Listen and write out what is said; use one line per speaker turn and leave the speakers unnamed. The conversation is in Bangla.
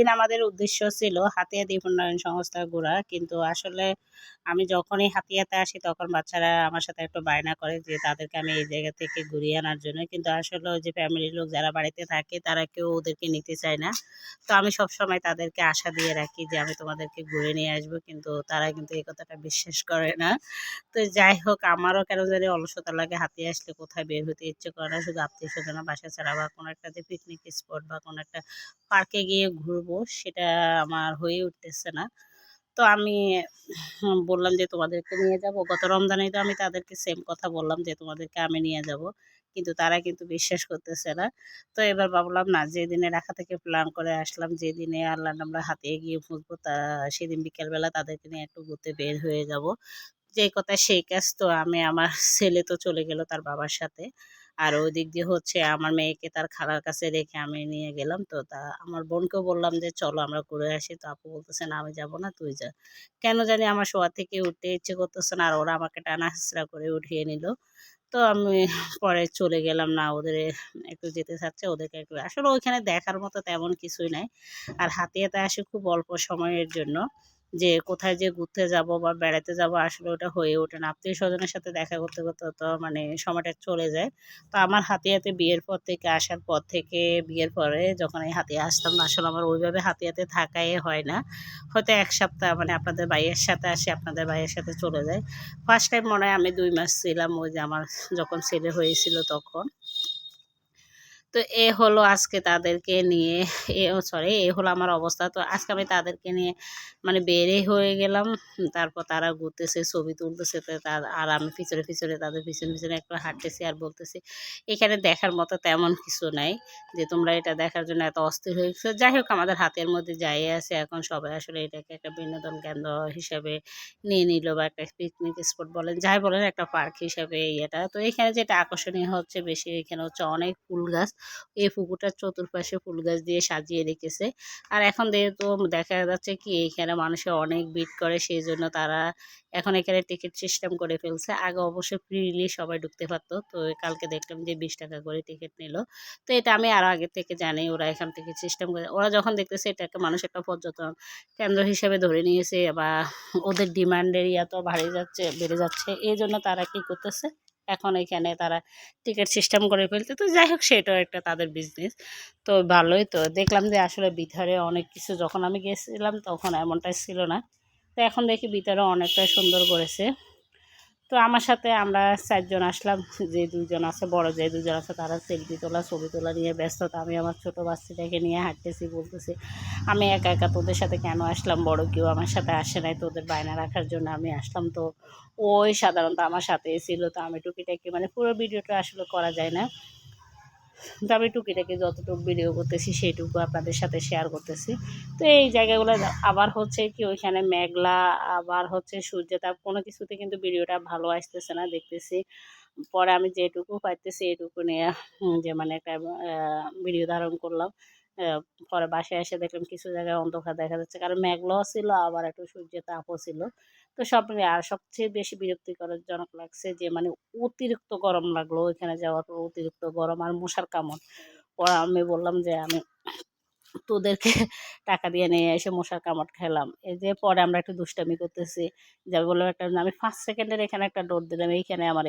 দিন আমাদের উদ্দেশ্য ছিল হাতিয়া দ্বীপ উন্নয়ন সংস্থা ঘোরা কিন্তু আসলে আমি যখনই হাতিয়াতে আসি তখন বাচ্চারা আমার সাথে একটু বায়না করে যে তাদেরকে আমি এই জায়গা থেকে ঘুরিয়ে আনার জন্য। কিন্তু আসলে ওই যে ফ্যামিলির লোক যারা বাড়িতে থাকে তারা কেউ ওদেরকে নিতে চায় না। তো আমি সবসময় তাদেরকে আশা দিয়ে রাখি যে আমি তোমাদেরকে ঘুরে নিয়ে আসব। কিন্তু তারা কিন্তু এই কথাটা বিশ্বাস করে না। তো যাই হোক, আমারও কেন জানি অলসতা লাগে হাতিয়ে আসলে কোথায় বের হতে ইচ্ছে করে না। শুধু আত্মীয় স্বজনের বাসা ছাড়া বা কোনো একটাতে পিকনিক স্পট বা কোনো একটা পার্কে গিয়ে ঘুরবো সেটা আমার হয়ে উঠতেছে না। তো আমি বললাম যে তোমাদেরকে নিয়ে যাব। গত রমজানে তো আমি তাদেরকে সেম কথা বললাম যে তোমাদেরকে আমি নিয়ে যাব। কিন্তু তারা কিন্তু বিশ্বাস করতেছে না। তো এবার ভাবলাম না, যেদিনে ঢাকা থেকে প্ল্যান করে আসলাম, যেদিনে আল্লাহ আমরা হাতে গিয়ে বুঝব তা সেদিন বিকেলবেলা তাদেরকে নিয়ে একটু ঘুরতে বের হয়ে যাব। যে কথা সেই কাজ তো আমি, আমার ছেলে তো চলে গেল তার বাবার সাথে। আর ওই দিক দিয়ে হচ্ছে আমার মেয়েকে তার খালার কাছে রেখে আমি নিয়ে গেলাম। তো তা আমার বোনকেও বললাম যে, চলো আমরা ঘুরে আসি। তো আপু বলতেছে, না, আমি যাব না, তুই যা। কেন জানি আমার শোয়া থেকে উঠতে ইচ্ছে করতেছে না, আর ওরা আমাকে টানা হাসরা করে উঠিয়ে নিল। তো আমি পরে চলে গেলাম, না, ওদের একটু যেতে চাচ্ছে, ওদেরকে একটু আসলে ওইখানে দেখার মতো তেমন কিছুই নাই। আর হাতিয়াতে আসে খুব অল্প সময়ের জন্য। যে কোথায় যে ঘুরতে যাব বা বেড়াতে যাব আসলে ওটা হয়ে ওঠে না। আত্মীয় স্বজনের সাথে দেখা করতে করতে তো মানে সময়টা চলে যায়। তো আমার হাতিয়াতে বিয়ের পর থেকে আসার পর থেকে বিয়ের পরে যখন এই হাতে আসতাম না আসলে আমার ওইভাবে হাতিয়াতে থাকাই হয় না। হয়তো এক সপ্তাহ মানে আপনাদের ভাইয়ের সাথে আসে, আপনাদের ভাইয়ের সাথে চলে যায় ফার্স্ট টাইম মনে হয় আমি দুই মাস ছিলাম, ওই যে আমার যখন ছেলে হয়েছিল তখন। তো এ হলো আজকে তাদেরকে নিয়ে, এ সরি এ হলো আমার অবস্থা। তো আজকে আমি তাদেরকে নিয়ে মানে বেরে হয়ে গেলাম। তারপর তারা ঘুরতেছে, ছবি তুলতেছে তার, আর আমি পিছনে পিছনে, তাদের পিছনে পিছনে একটু হাঁটতেছি আর বলতেছি, এখানে দেখার মতো তেমন কিছু নাই যে তোমরা এটা দেখার জন্য এত অস্থির হয়ে গেছো। যাই হোক, আমাদের হাতের মধ্যে যাই আছে। এখন সবাই আসলে এটাকে একটা বিনোদন কেন্দ্র হিসাবে নিয়ে নিল বা একটা পিকনিক স্পট বলেন, যাই বলেন, একটা পার্ক হিসাবে ইয়েটা। তো এখানে যেটা আকর্ষণীয় হচ্ছে বেশি, এখানে হচ্ছে অনেক ফুল গাছ। এই পুকুরটার চতুর্পাশে ফুল গাছ দিয়ে সাজিয়ে রেখেছে। আর এখন যেহেতু দেখা যাচ্ছে কি, এখানে মানুষের অনেক ভিড় করে সেই জন্য তারা এখন এখানে টিকিট সিস্টেম করে ফেলছে। আগে অবশ্যই ফ্রিলি সবাই ঢুকতে পারতো, তো কালকে দেখলাম যে বিশ টাকা করে টিকিট নিল। তো এটা আমি আরও আগে থেকে জানি, ওরা এখান থেকে সিস্টেম করে, ওরা যখন দেখতেছে এটাকে মানুষ একটা পর্যটন কেন্দ্র হিসেবে ধরে নিয়েছে, বা ওদের ডিমান্ডের ইয়া তো বাড়ে যাচ্ছে, বেড়ে যাচ্ছে এই জন্য তারা কি করতেছে এখন এখানে তারা টিকিট সিস্টেম করে ফেলতে তো যাই হোক, সেটাও একটা তাদের বিজনেস তো ভালোই তো। দেখলাম যে আসলে ভিতরে অনেক কিছু, যখন আমি গেছিলাম তখন এমনটাই ছিল না। তো এখন দেখি ভিতরে অনেকটাই সুন্দর করেছে। তো আমার সাথে আমরা চারজন আসলাম, যে দুজন আছে, বড় যে দুজন আছে, তারা সেলফি তোলা, ছবি তোলা নিয়ে ব্যস্ত। তো আমি আমার ছোটো বাচ্চাটাকে নিয়ে হাঁটতেছি, বলতেছি, আমি একা একা তোদের সাথে কেন আসলাম? বড় কেউ আমার সাথে আসে নাই, তোদের বায়না রাখার জন্য আমি আসলাম। তো ওই সাধারণত আমার সাথেই ছিল। তো আমি টুকিটাকি মানে পুরো ভিডিওটা আসলে করা যায় না। তো আমি টুকিটাকি যতটুকু ভিডিও করতেছি, সেইটুকু আপনাদের সাথে শেয়ার করতেছি। তো এই জায়গাগুলো আবার হচ্ছে কি, ওইখানে মেঘলা, আবার হচ্ছে সূর্যতাপ কোনো কিছুতে কিন্তু ভিডিওটা ভালো আসতেছে না দেখতেছি। পরে আমি যেটুকু পাইতেছি, এটুকু নিয়ে যে মানে একটা ভিডিও ধারণ করলাম। পরে বাসায় এসে দেখলাম কিছু জায়গায় অন্ধকার দেখা যাচ্ছে। কারণ মেঘলাও ছিল, আবার একটু সূর্যের তাপও ছিল। তো সব মিলে আর সবচেয়ে বেশি বিরক্তিকরজনক লাগছে যে মানে অতিরিক্ত গরম লাগল ওইখানে যাওয়ার পর, অতিরিক্ত গরম আর মশার কামড়। পরে আমি বললাম যে, আমি তোদেরকে টাকা দিয়ে নিয়ে এসে মশার কামড় খেলাম। এই যে পরে আমরা একটু দুষ্টামি করতেছি। যা বললাম একটা, আমি ফার্স্ট সেকেন্ডের এখানে একটা ডোর দিলাম, এইখানে আমার